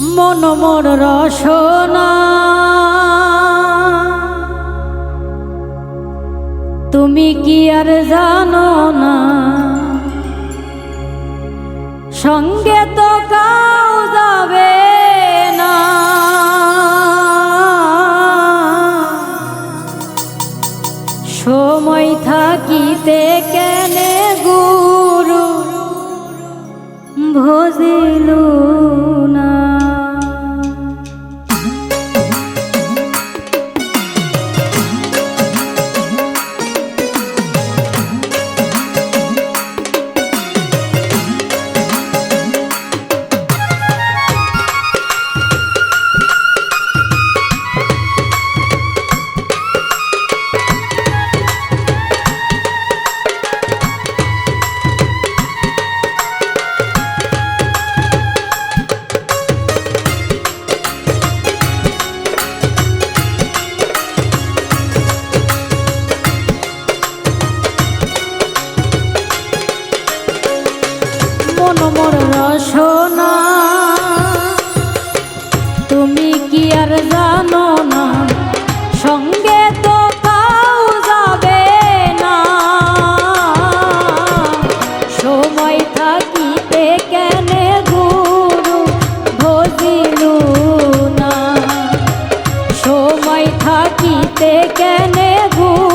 মন মোর রসনা। তুমি কি আর জানো না? সঙ্গে তো কাউ যাবে না। সময় থাকিতে কেনে গুরু? ভজিলু রসনা তুমি কি আর জানো না? সঙ্গে তো কাউ যাবে না। সময় থাকিতে কেনে গুরু ভজিলু না। সময় থাকিতে কেনে গুরু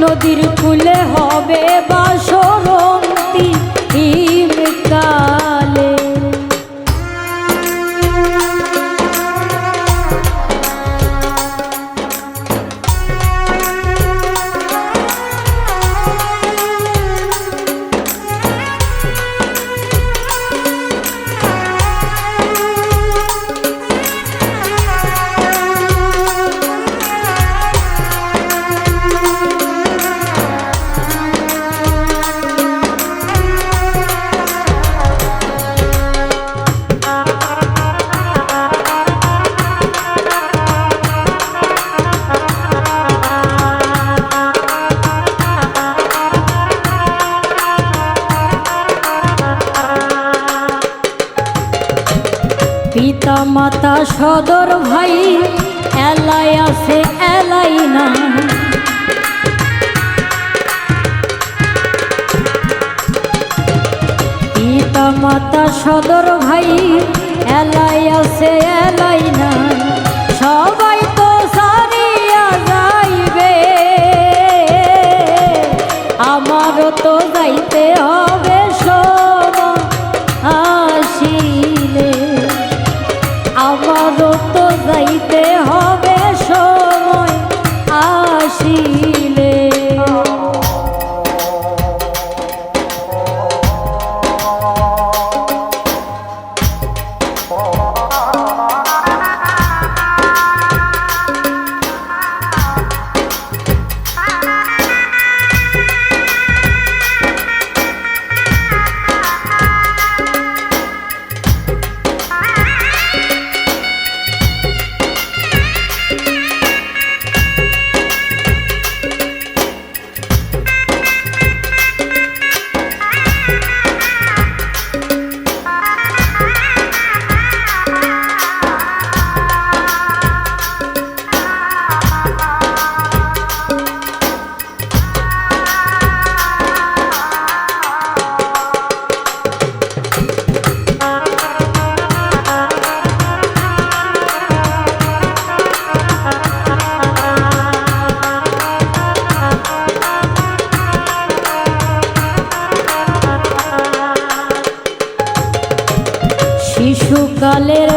নদীর ফুলে হবে বাসরন্তি কালে পিতা মাতা সদর ভাই, এলাই আছে, এলাই না পিতা মাতা সদর ভাই, এলাই আছে, এলাই না সবাই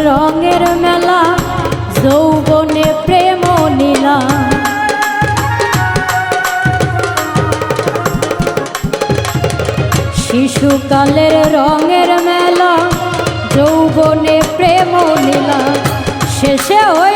রঙের মেলা যৌবনে প্রেম নীলা। শিশুকালের রঙের মেলা যৌবনে প্রেম নীলা। শেষে ওই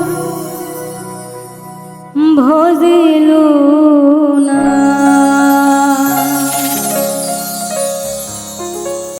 ভজিলু।